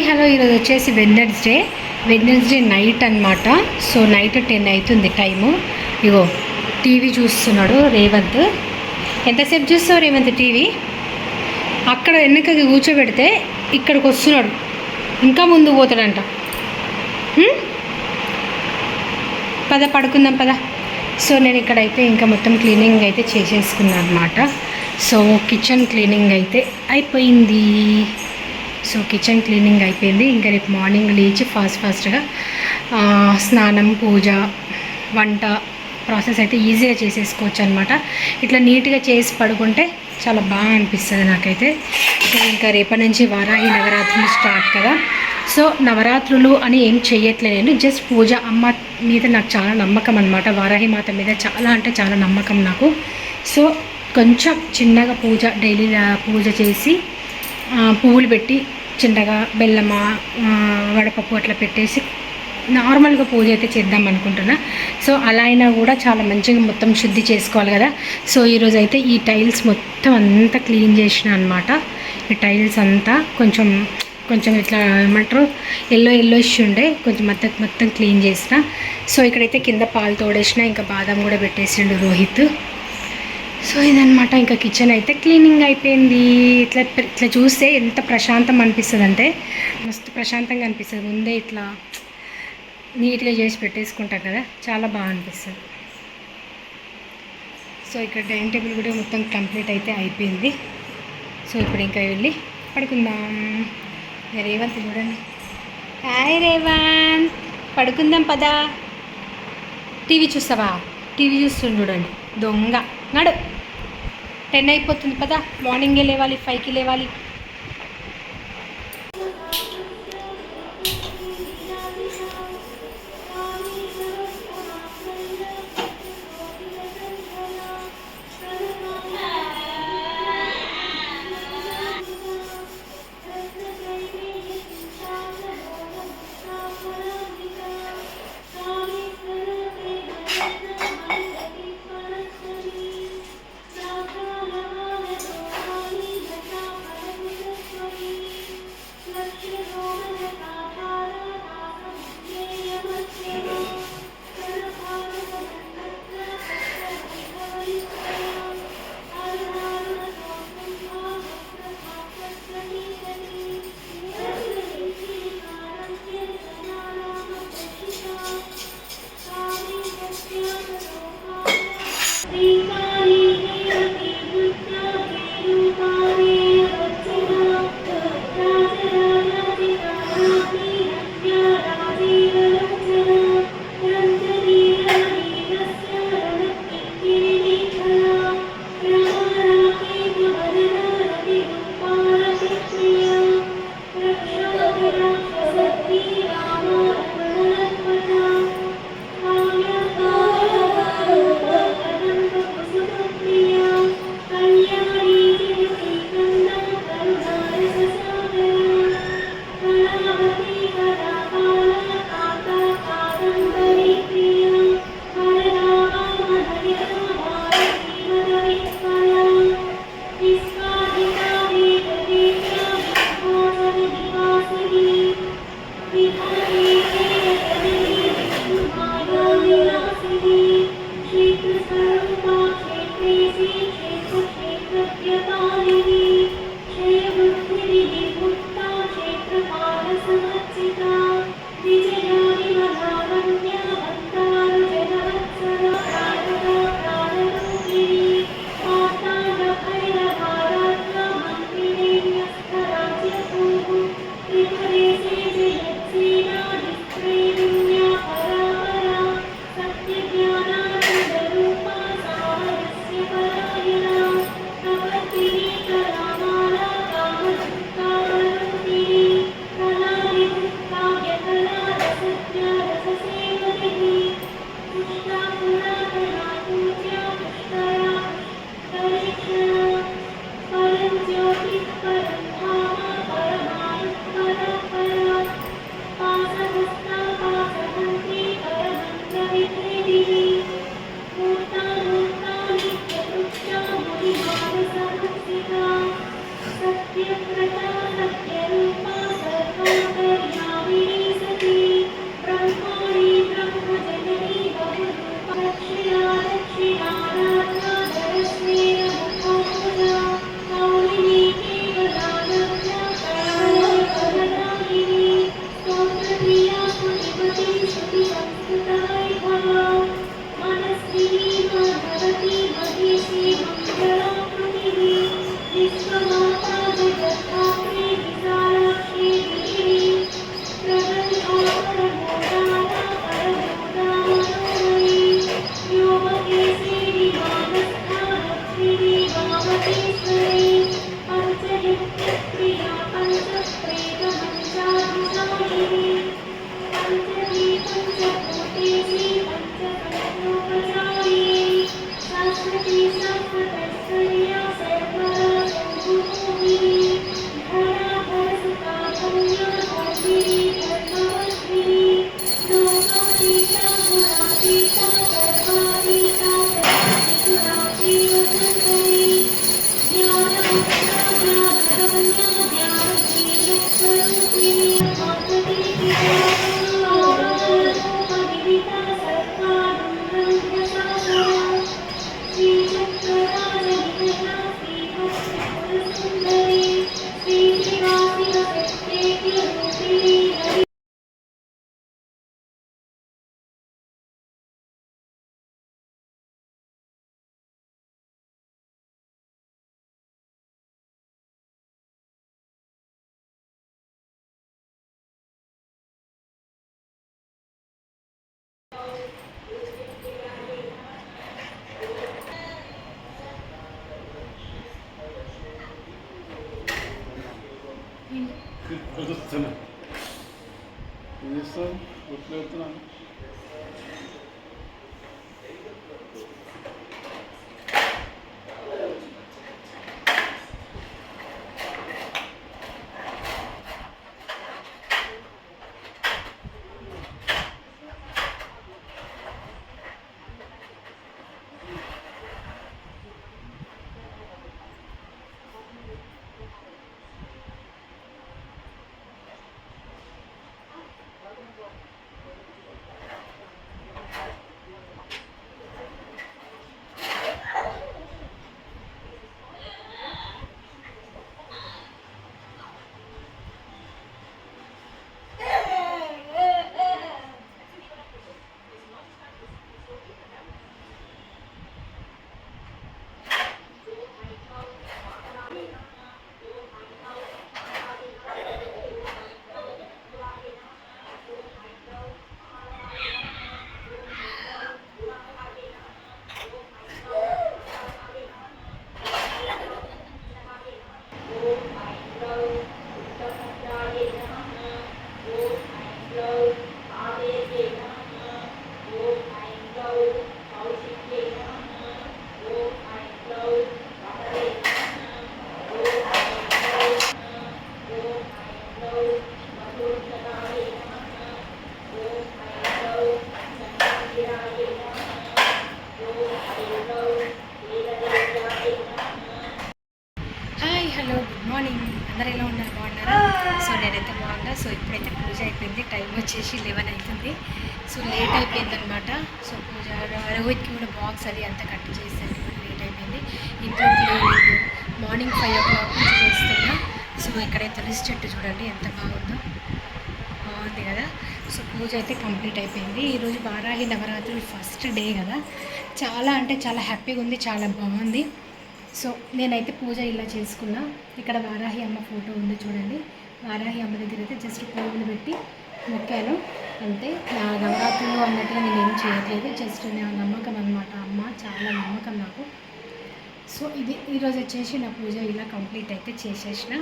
Hi hello ఈరోజు వచ్చేసి Wednesday Wednesday night అనమాట సో నైట్ టెన్ అవుతుంది టైము ఇగో టీవీ చూస్తున్నాడు రేవంత్ ఎంతసేపు చూస్తావు రేవంత్ టీవీ అక్కడ వెనకకి కూర్చోబెడితే ఇక్కడికి వస్తున్నాడు. ఇంకా ముందు పోతాడంట. పద పడుకుందాం పద. సో నేను ఇక్కడైతే ఇంకా మొత్తం క్లీనింగ్ అయితే చేసేసుకున్నాను అనమాట సో కిచెన్ క్లీనింగ్ అయితే అయిపోయింది. సో కిచెన్ క్లీనింగ్ అయిపోయింది. ఇంకా రేపు మార్నింగ్ లేచి ఫాస్ట్ ఫాస్ట్గా స్నానం పూజ వంట ప్రాసెస్ అయితే ఈజీగా చేసేసుకోవచ్చు అనమాట ఇట్లా నీట్గా చేసి పడుకుంటే చాలా బాగా అనిపిస్తుంది నాకైతే. సో ఇంకా రేపటి నుంచి వారాహి నవరాత్రులు స్టార్ట్ కదా. సో నవరాత్రులు అని ఏం చేయట్లేదు నేను జస్ట్ పూజ అమ్మ మీద నాకు చాలా నమ్మకం అనమాట వారాహి మాత మీద చాలా అంటే చాలా నమ్మకం నాకు. సో కొంచెం చిన్నగా పూజ డైలీ పూజ చేసి పువ్వులు పెట్టి చిన్నగా బెల్లమ వడపప్పు అట్లా పెట్టేసి నార్మల్గా పూజ అయితే చేద్దాం అనుకుంటున్నా. సో అలా అయినా కూడా చాలా మంచిగా మొత్తం శుద్ధి చేసుకోవాలి కదా. సో ఈరోజు అయితే ఈ టైల్స్ మొత్తం అంతా క్లీన్ చేసిన అనమాట ఈ టైల్స్ అంతా కొంచెం కొంచెం ఇట్లా ఏమంటారు ఎల్లో ఎల్లోయిష్ ఉండే కొంచెం మొత్తం మొత్తం క్లీన్ చేసిన. సో ఇక్కడైతే కింద పాలు తోడేసిన ఇంకా బాదం కూడా పెట్టేసిండు రోహిత్. సో ఇదనమాట ఇంకా కిచెన్ అయితే క్లీనింగ్ అయిపోయింది. ఇట్లా ఇట్లా చూస్తే ఎంత ప్రశాంతం అనిపిస్తుంది అంటే మస్తు ప్రశాంతంగా అనిపిస్తుంది. ముందే ఇట్లా నీట్గా చేసి పెట్టేసుకుంటాం కదా చాలా బాగా అనిపిస్తుంది. సో ఇక్కడ డైనింగ్ టేబుల్ కూడా మొత్తం కంప్లీట్ అయితే అయిపోయింది. సో ఇప్పుడు ఇంకా వెళ్ళి పడుకుందాం. రేవంత్ చూడండి. హాయ్ రేవంత్. పడుకుందాం పదా. టీవీ చూస్తావా? టీవీ చూస్తుంది చూడండి. దొంగ. నడు. టెన్ అయిపోతుంది పదా మార్నింగే లేవాలి ఫైవ్కి లేవాలి. श्री विश्वमाता जगत्ता చెప్తున్నా. ఏం చేస్తావు? మార్నింగ్ అందరూ ఎలా ఉన్నారు? బాగున్నారా? సో నేనైతే బాగున్నా. సో ఇప్పుడైతే పూజ అయిపోయింది. టైం వచ్చేసి లెవెన్ అవుతుంది. సో లేట్ అయిపోయింది అనమాట సో పూజ రోహిత్కి కూడా బాక్స్ అది అంతా కట్ చేసేసరికి లేట్ అయిపోయింది. ఇంట్లో cleaning morning five o'clock నుంచి చేస్తున్నా. సో ఇక్కడ తులసి చెట్టు చూడండి ఎంత బాగుందో. బాగుంది కదా? సో పూజ అయితే కంప్లీట్ అయిపోయింది. ఈరోజు వారాహి నవరాత్రులు ఫస్ట్ డే కదా? చాలా అంటే చాలా హ్యాపీగా ఉంది చాలా బాగుంది. సో నేనైతే పూజ ఇలా చేసుకున్నా. ఇక్కడ వారాహి అమ్మ ఫోటో ఉంది చూడండి. వారాహి అమ్మ దగ్గర అయితే జస్ట్ పువ్వులు పెట్టి మొక్కాను. అంతే నా నవరాత్రులు అన్నట్టుగా నేను ఏం చేయట్లేదు. జస్ట్ నా నమ్మకం అనమాట అమ్మ చాలా నమ్మకం నాకు. సో ఇది ఈరోజు వచ్చేసి నా పూజ ఇలా కంప్లీట్ అయితే చేసేసిన.